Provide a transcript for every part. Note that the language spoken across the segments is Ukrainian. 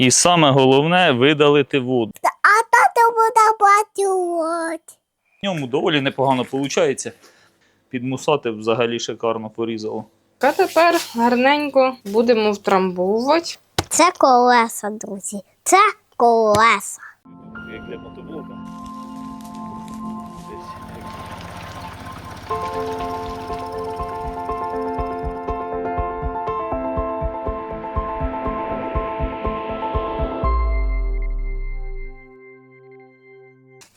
І саме головне видалити воду. А тато буде працювати. В ньому доволі непогано виходить. Підмусати взагалі шикарно порізало. А тепер гарненько будемо втрамбовувати. Це колеса, друзі. Це колеса. Як для мотоблока.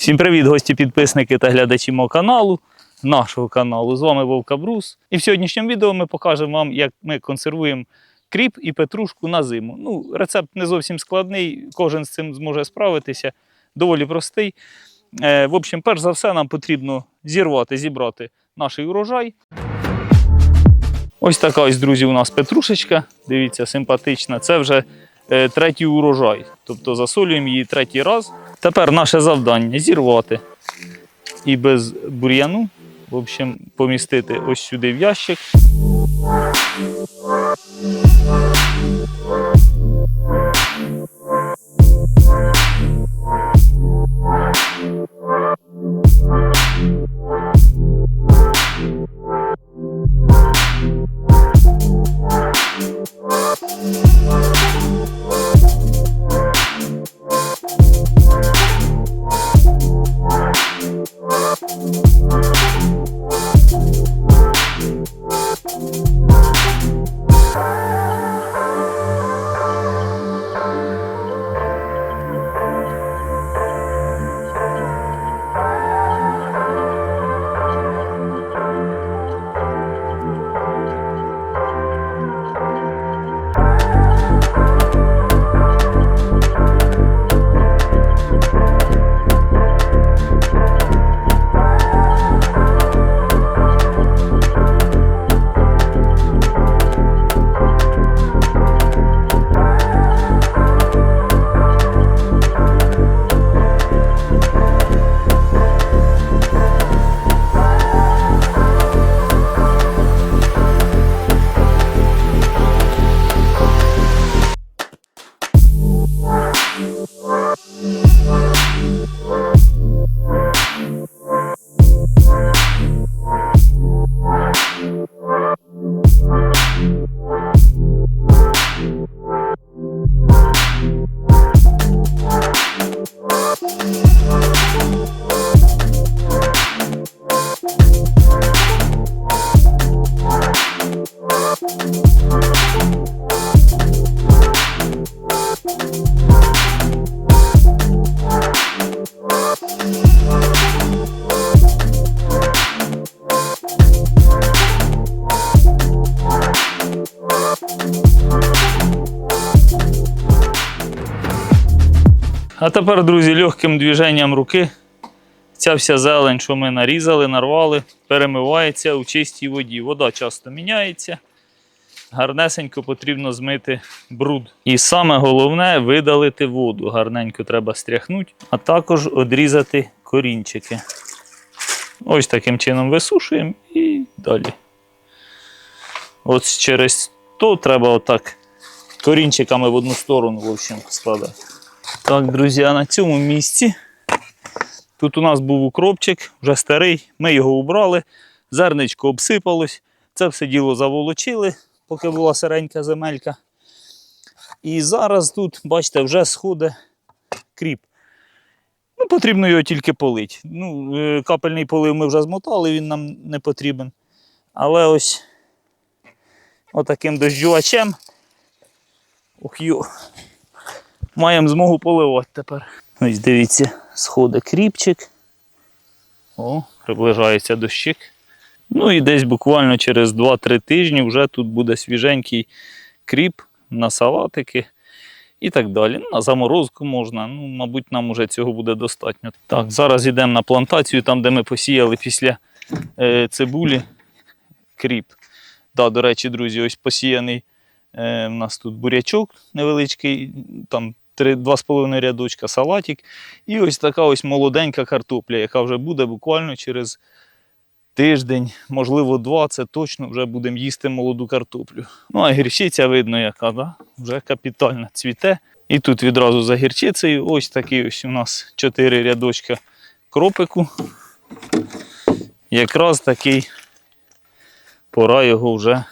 Всім привіт, гості, підписники та глядачі мого каналу, нашого каналу. З вами Вовка Брус. І в сьогоднішньому відео ми покажемо вам, як ми консервуємо кріп і петрушку на зиму. Ну, рецепт не зовсім складний, кожен з цим зможе справитися. Доволі простий. Е, в общем, перш за все, нам потрібно зірвати, зібрати наш урожай. Ось така ось, друзі, у нас петрушечка. Дивіться, симпатична. Це вже третій урожай. Тобто засолюємо її третій раз. Тепер наше завдання зірвати і без бур'яну. В общем, помістити ось сюди в ящик. Тепер, друзі, легким движенням руки ця вся зелень, що ми нарізали, нарвали, перемивається у чистій воді. Вода часто міняється. Гарнесенько потрібно змити бруд. І саме головне видалити воду. Гарненько треба стряхнути, а також одрізати корінчики. Ось таким чином висушуємо і далі. От через то треба отак корінчиками в одну сторону в общем, складати. Так, друзі, а на цьому місці тут у нас був укропчик, вже старий. Ми його убрали, зерничко обсипалось, це все діло заволочили, поки була сиренька земелька. І зараз тут, бачите, вже сходить кріп. Ну, потрібно його тільки полити. Ну, е, капельний полив ми вже змотали, він нам не потрібен. Але ось отаким дощувачем. Ох, йо маємо змогу поливати тепер. Ось дивіться, сходить кріпчик. О, приближається дощик. Ну і десь буквально через 2-3 тижні вже тут буде свіженький кріп на салатики і так далі. Ну, на заморозку можна. Ну, мабуть, нам уже цього буде достатньо. Так, зараз йдемо на плантацію, там, де ми посіяли після е, цибулі кріп. Да, до речі, друзі, ось посіяний Е, у нас тут бурячок невеличкий, там 2,5 рядочка салатик. І ось така ось молоденька картопля, яка вже буде буквально через тиждень, можливо, два, це точно вже будемо їсти молоду картоплю. Ну, а гірчиця видно, яка, да? вже капітально цвіте. І тут відразу за гірчицею ось такий ось у нас чотири рядочка кропику. Якраз такий пора його вже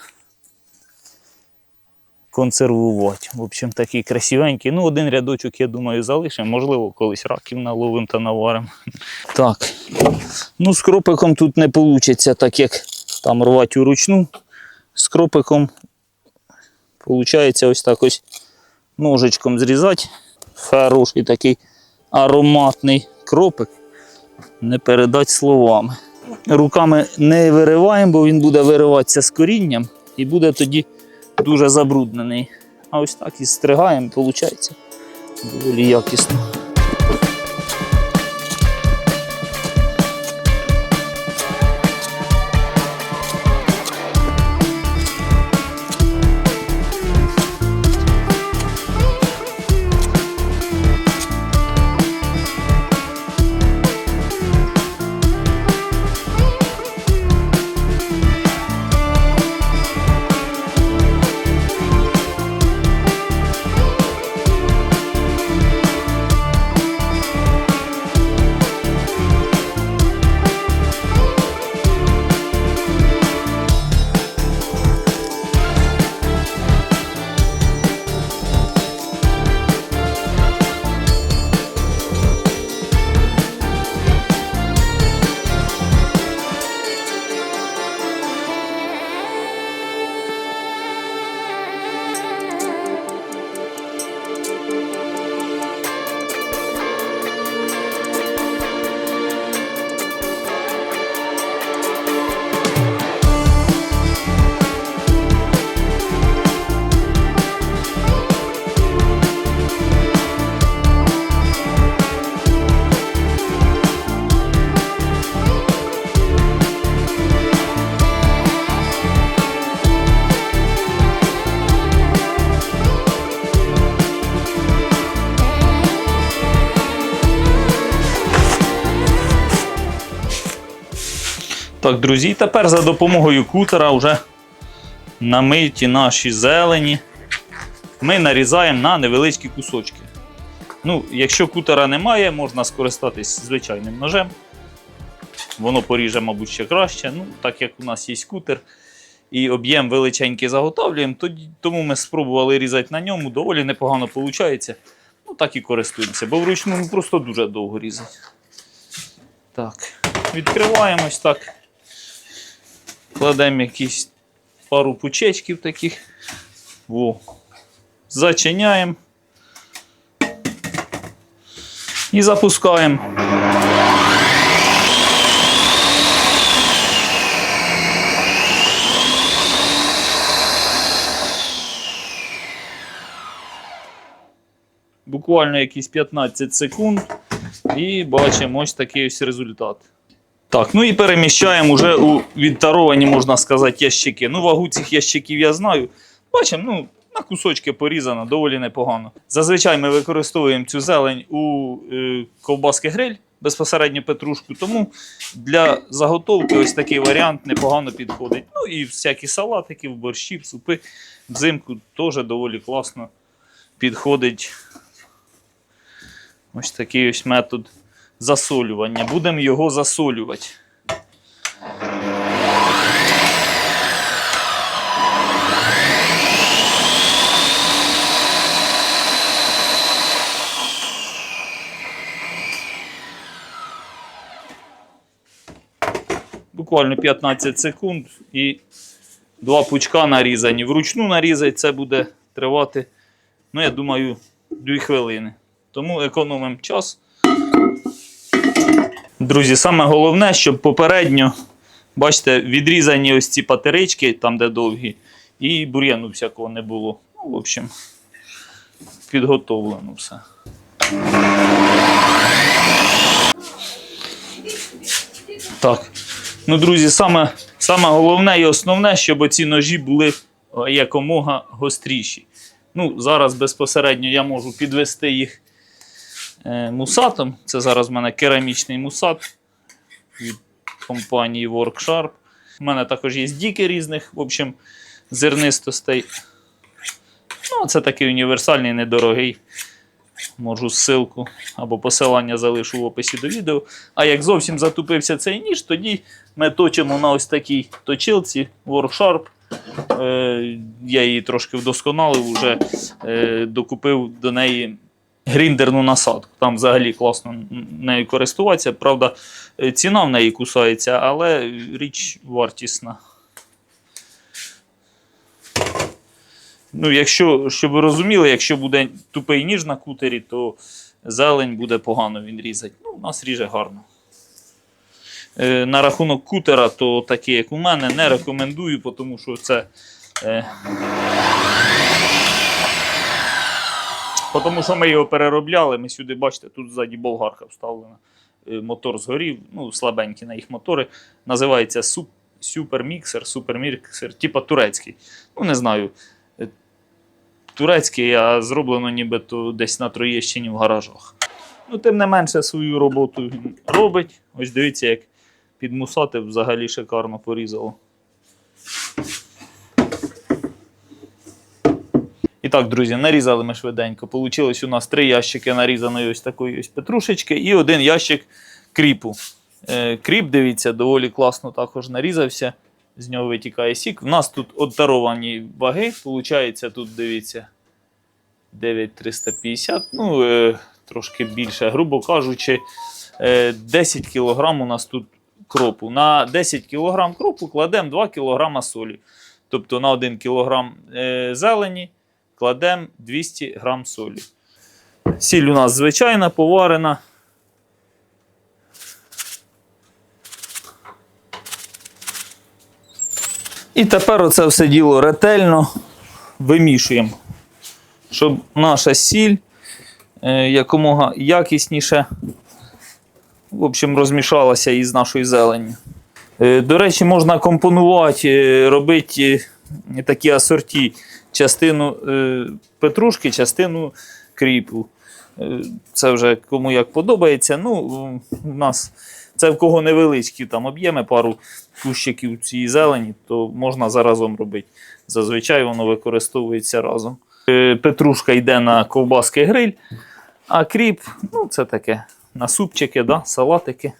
консервувати. В общем, такий красивенький. Ну, один рядочок, я думаю, залишимо. Можливо, колись раків наловимо та наваримо. Так. Ну, з кропиком тут не вийде, так як там рвати уручну. З кропиком виходить ось так ось ножичком зрізати. Хороший такий ароматний кропик. Не передати словами. Руками не вириваємо, бо він буде вириватися з корінням і буде тоді дуже забруднений. А ось так і стригаємо, виходить доволі якісно. Так, друзі, тепер за допомогою кутера вже намиті наші зелені. Ми нарізаємо на невеличкі кусочки. Ну, якщо кутера немає, можна скористатись звичайним ножем. Воно поріже, мабуть, ще краще. Ну, так як у нас є кутер і об'єм величенький заготовлюємо, тому ми спробували різати на ньому, доволі непогано виходить. Ну, так і користуємося, бо вручну ну, просто дуже довго різати. Так, відкриваємось так. Кладемо якісь пару пучечків таких. Во. Зачиняємо. І запускаємо. Буквально якісь 15 секунд. І бачимо ось такий ось результат. Так, ну і переміщаємо вже у відтаровані, можна сказати, ящики. Ну, вагу цих ящиків я знаю. Бачимо, ну, на кусочки порізано, доволі непогано. Зазвичай ми використовуємо цю зелень у е, ковбаски гриль, безпосередньо петрушку. Тому для заготовки ось такий варіант непогано підходить. Ну і всякі салатики, в борщі, супи взимку теж доволі класно підходить. Ось такий ось метод засолювання. Будемо його засолювати. Буквально 15 секунд і два пучка нарізані. Вручну нарізати це буде тривати, ну, я думаю, 2 хвилини. Тому економимо час. Друзі, саме головне, щоб попередньо, бачите, відрізані ось ці патерички, там де довгі, і бур'яну всякого не було. Ну, в общем, підготовлено все. Так. Ну, друзі, саме, саме головне і основне, щоб оці ножі були е, якомога гостріші. Ну, зараз безпосередньо я можу підвести їх мусатом. Це зараз в мене керамічний мусат від компанії Worksharp. У мене також є діки різних, в общем, зернистостей. Ну, це такий універсальний, недорогий. Можу ссылку або посилання залишу в описі до відео. А як зовсім затупився цей ніж, тоді ми точимо на ось такій точилці Worksharp. Е, я її трошки вдосконалив, вже е, докупив до неї гріндерну насадку. Там взагалі класно нею користуватися. Правда, е, ціна в неї кусається, але річ вартісна. Ну, якщо, щоб ви розуміли, якщо буде тупий ніж на кутері, то зелень буде погано він різати. Ну, у нас ріже гарно. Е, на рахунок кутера, то таке, як у мене, не рекомендую, тому що це. Е, тому що ми його переробляли, ми сюди, бачите, тут ззаді болгарка вставлена. Е, Мотор згорів, ну, слабенькі на їх мотори. Називається суп, суперміксер, суперміксер, типа турецький. Ну, не знаю. е, Турецький, а зроблено нібито десь на Троєщині в гаражах. Ну, тим не менше, свою роботу він робить. Ось дивіться, як підмусати взагалі шикарно порізало. Так, друзі, нарізали ми швиденько. Получилось у нас три ящики нарізаної ось такої ось петрушечки і один ящик кріпу. Е, кріп, дивіться, доволі класно також нарізався. З нього витікає сік. У нас тут отдаровані ваги. Получається, тут дивіться 9350. Ну, е, трошки більше, грубо кажучи, е, 10 кг у нас тут кропу. На 10 кг кропу кладемо 2 кг солі. Тобто на 1 кг е, зелені кладемо 200 г солі. Сіль у нас звичайна, поварена. І тепер оце все діло ретельно вимішуємо, щоб наша сіль е, якомога якісніше в общем, розмішалася із нашою зеленню. Е, До речі, можна компонувати, е, робити такі асорті. Частину е, петрушки, частину кріпу. Е, Це вже кому як подобається. Ну, у нас це в кого невеличкі там об'єми, пару кущиків цієї зелені, то можна заразом робити. Зазвичай воно використовується разом. Е, Петрушка йде на ковбаски гриль, а кріп ну, це таке на супчики, да, салатики.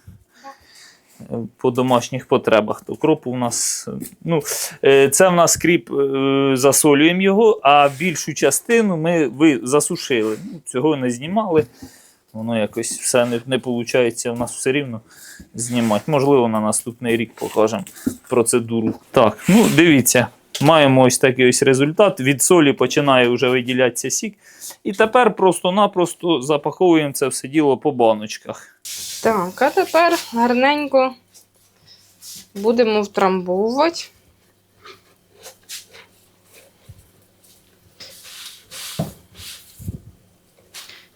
По домашніх потребах. То кропу у нас. Ну, е, це в нас кріп, е, засолюємо його, а більшу частину ми ви засушили. Ну, цього не знімали. Воно якось все не, не виходить в нас все рівно знімати. Можливо, на наступний рік покажемо процедуру. Так, ну дивіться, маємо ось такий ось результат. Від солі починає вже виділятися сік. І тепер просто-напросто запаковуємо це все діло по баночках. Так, а тепер гарненько будемо втрамбовувати.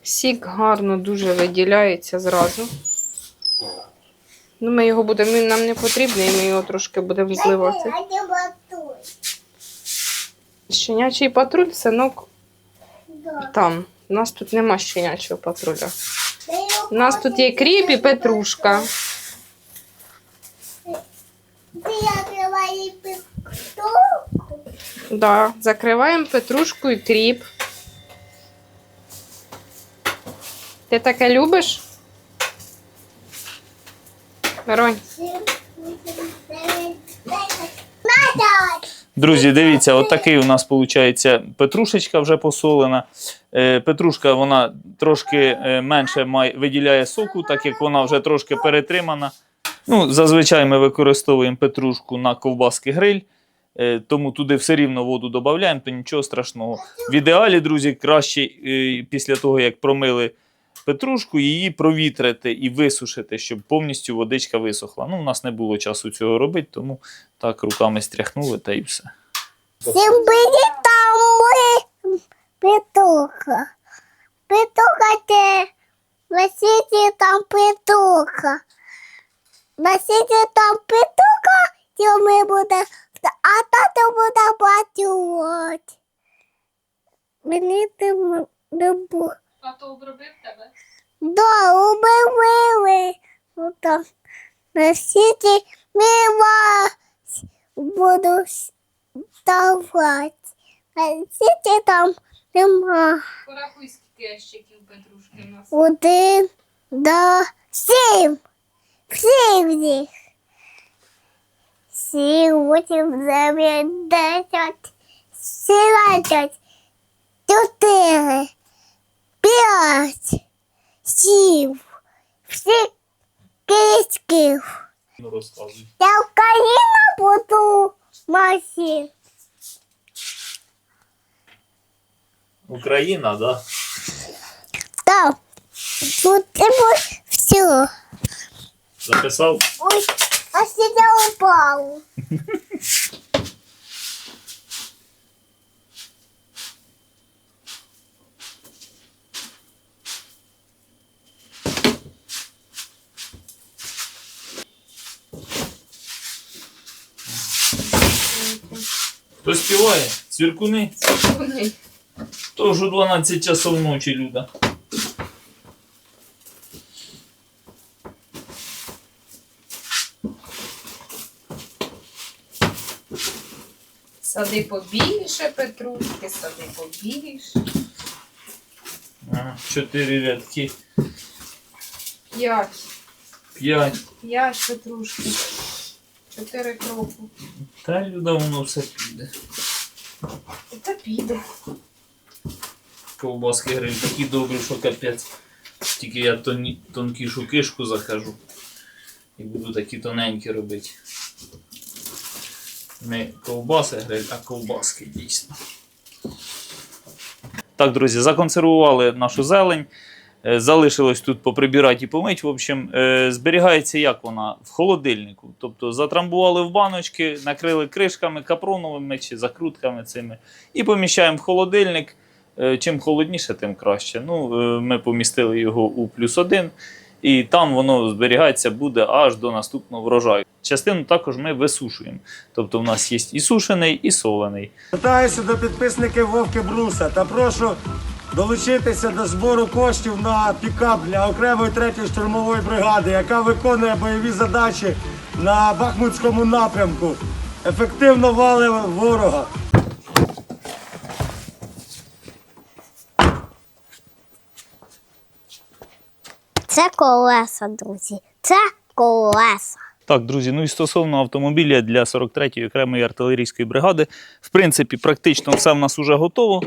Сік гарно дуже виділяється зразу. Ну, ми його будемо, він нам не потрібний, ми його трошки будемо зливати. Щенячий патруль, синок, там. У нас тут нема щенячого патруля. У нас тут є кріп і петрушка. Ти відкриваєш петушку? Да, закриваємо петрушку і кріп. Ти таке любиш? Миронь, Надо. Друзі, дивіться, отакий у нас виходить петрушечка вже посолена. Е, Петрушка вона трошки е, менше виділяє соку, так як вона вже трошки перетримана. Ну, зазвичай ми використовуємо петрушку на ковбаски гриль, е, тому туди все рівно воду додаємо, то нічого страшного. В ідеалі, друзі, краще після того, як промили петрушку, її провітрити і висушити, щоб повністю водичка висохла. Ну, у нас не було часу цього робити, тому так руками стряхнули та і все. Всім там петуха. Петуха те. На світі там петуха. На світі там петуха, і ми буде, а тато буде працювати. Мені не, не буде. Тато обробив тебе? Да, убивили. Ну, там. на світі мила буду ставати. На світі там нема. Порахуй, скільки ящиків петрушки в нас. Один, два, сім. В них. Сім, вісім, дев'ять, десять, сімнадцять, чотири, п'ять, сім. Всі кишків. Ну, розказуй. Я Україна буду машин. Україна, да? Так. Тут треба все. Записав? Ой, а сюда упал. Хто співає? Цвіркуни? Вони. То вже 12 часов ночі, Люда. Сади побільше, петрушки, сади побільше. Ага, Чотири рядки. П'ять. П'ять. П'ять петрушки. Чотири кроку. Та Люда, воно все піде. Та піде. Ковбаски гриль такі добрі, що капець. Тільки я тоні, тонкішу кишку закажу. І буду такі тоненькі робити. Не ковбаси гриль, а ковбаски дійсно. Так, друзі, законсервували нашу зелень. Е, Залишилось тут поприбирати і помити. В общем, е, зберігається як вона в холодильнику. Тобто затрамбували в баночки, накрили кришками капроновими чи закрутками цими і поміщаємо в холодильник. Е, Чим холодніше, тим краще. Ну, ми помістили його у плюс один, і там воно зберігається буде аж до наступного врожаю. Частину також ми висушуємо. Тобто, в нас є і сушений, і солений. Звертаюся до підписників Вовки Бруса та прошу долучитися до збору коштів на пікап для окремої третьої штурмової бригади, яка виконує бойові задачі на Бахмутському напрямку. Ефективно валить ворога. Це колеса, друзі. Це колеса. Так, друзі, ну і стосовно автомобіля для 43-ї окремої артилерійської бригади, в принципі, практично все в нас уже готово.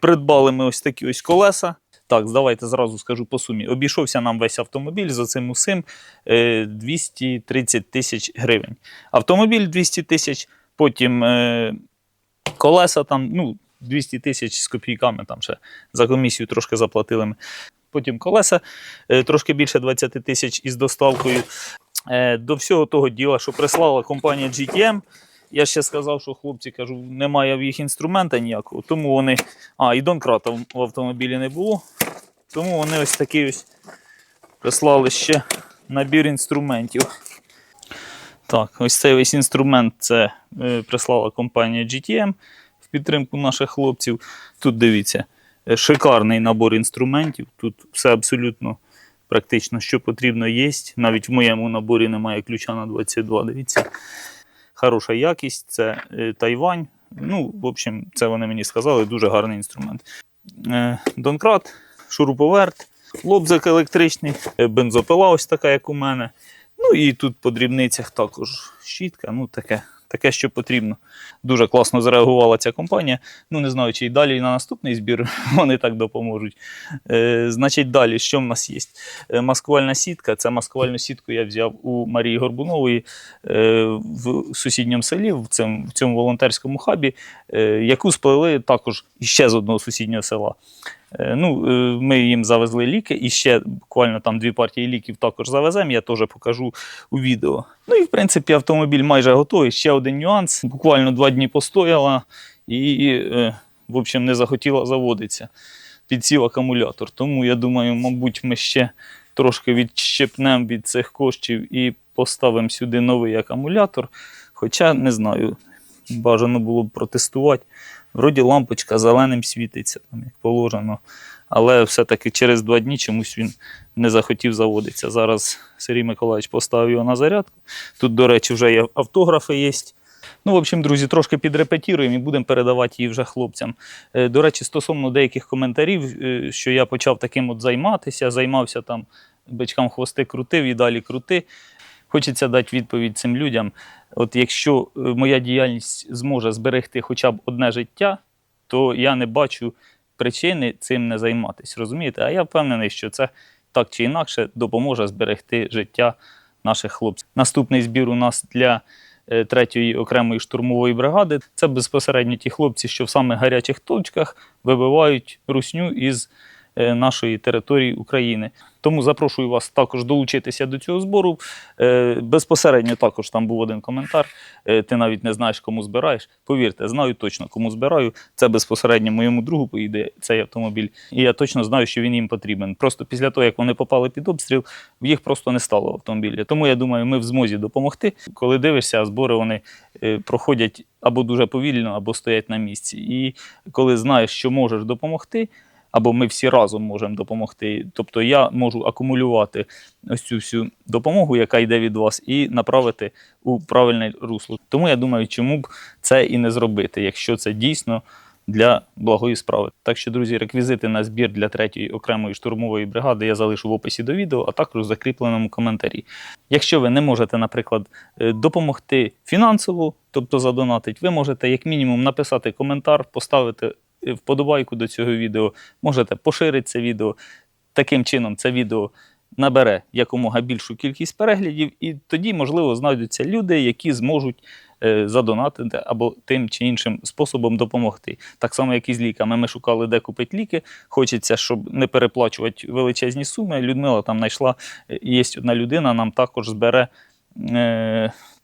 Придбали ми ось такі ось колеса. Так, давайте зразу скажу по сумі. Обійшовся нам весь автомобіль за цим усім е, 230 тисяч гривень. Автомобіль 200 тисяч, потім е, колеса там, ну, 200 тисяч з копійками там ще за комісію трошки заплатили ми. Потім колеса е, трошки більше 20 тисяч із доставкою. Е, До всього того діла, що прислала компанія GTM. Я ще сказав, що хлопці кажу, немає в їх інструмента ніякого, тому вони. А, і донкрата в автомобілі не було. Тому вони ось такий ось прислали ще набір інструментів. Так, ось цей весь інструмент це е, прислала компанія GTM в підтримку наших хлопців. Тут дивіться, е, шикарний набор інструментів. Тут все абсолютно практично, що потрібно є. Навіть в моєму наборі немає ключа на 22. Дивіться. Хороша якість, це е, Тайвань. Ну, в общем, це вони мені сказали, дуже гарний інструмент. Е, Донкрат, шуруповерт, лобзик електричний, е, бензопила ось така, як у мене. Ну і тут по дрібницях також щітка, ну таке, таке, що потрібно. Дуже класно зреагувала ця компанія. Ну, не знаю, чи й далі і на наступний збір вони так допоможуть. Е, значить, далі, що в нас є? Е, маскувальна сітка. Це маскувальну сітку я взяв у Марії Горбунової е, в сусідньому селі, в цьому, в цьому волонтерському хабі, е, яку сплели також ще з одного сусіднього села. Е, Ну, е, ми їм завезли ліки, і ще буквально там дві партії ліків також завеземо, я теж покажу у відео. Ну і в принципі автомобіль майже готовий. Ще один нюанс. Буквально два дні постояла і, е, в общем, не захотіла заводитися. Підсів акумулятор. Тому я думаю, мабуть, ми ще трошки відщепнемо від цих коштів і поставимо сюди новий акумулятор. Хоча не знаю, бажано було б протестувати. Вроді лампочка зеленим світиться, там, як положено. але все-таки через два дні чомусь він не захотів заводитися. Зараз Сергій Миколаївич поставив його на зарядку. Тут, до речі, вже є автографи є. Ну, в общем, друзі, трошки підрепетіруємо і будемо передавати її вже хлопцям. Е, До речі, стосовно деяких коментарів, е, що я почав таким от займатися, займався там бичкам хвости крутив і далі крути. Хочеться дати відповідь цим людям. От якщо е, моя діяльність зможе зберегти хоча б одне життя, то я не бачу причини цим не займатися. Розумієте? А я впевнений, що це так чи інакше допоможе зберегти життя наших хлопців. Наступний збір у нас для е, третьої окремої штурмової бригади. Це безпосередньо ті хлопці, що в самих гарячих точках вибивають русню із нашої території України. Тому запрошую вас також долучитися до цього збору. Е, Безпосередньо також там був один коментар. е, Ти навіть не знаєш, кому збираєш. Повірте, знаю точно, кому збираю. Це безпосередньо моєму другу поїде цей автомобіль. І я точно знаю, що він їм потрібен. Просто після того, як вони попали під обстріл, в їх просто не стало автомобіля. Тому я думаю, ми в змозі допомогти. Коли дивишся, збори вони е, проходять або дуже повільно, або стоять на місці. І коли знаєш, що можеш допомогти, або ми всі разом можемо допомогти. Тобто я можу акумулювати ось цю всю допомогу, яка йде від вас, і направити у правильне русло. Тому я думаю, чому б це і не зробити, якщо це дійсно для благої справи. Так що, друзі, реквізити на збір для третьої окремої штурмової бригади я залишу в описі до відео, а також в закріпленому коментарі. Якщо ви не можете, наприклад, е, допомогти фінансово, тобто задонатить, ви можете як мінімум написати коментар, поставити вподобайку до цього відео, можете поширити це відео. Таким чином, це відео набере якомога більшу кількість переглядів, і тоді, можливо, знайдуться люди, які зможуть е, задонатити або тим чи іншим способом допомогти. Так само, як і з ліками. Ми шукали, де купити ліки. Хочеться, щоб не переплачувати величезні суми. Людмила там знайшла, е, є одна людина, нам також збере.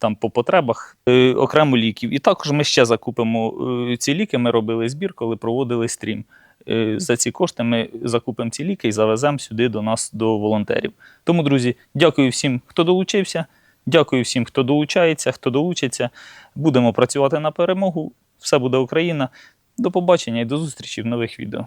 Там по потребах е, окремо ліків. І також ми ще закупимо е, ці ліки. Ми робили збір, коли проводили стрім. Е, За ці кошти ми закупимо ці ліки і завеземо сюди до нас, до волонтерів. Тому, друзі, дякую всім, хто долучився. Дякую всім, хто долучається, хто долучиться. Будемо працювати на перемогу. Все буде Україна. До побачення і до зустрічі в нових відео.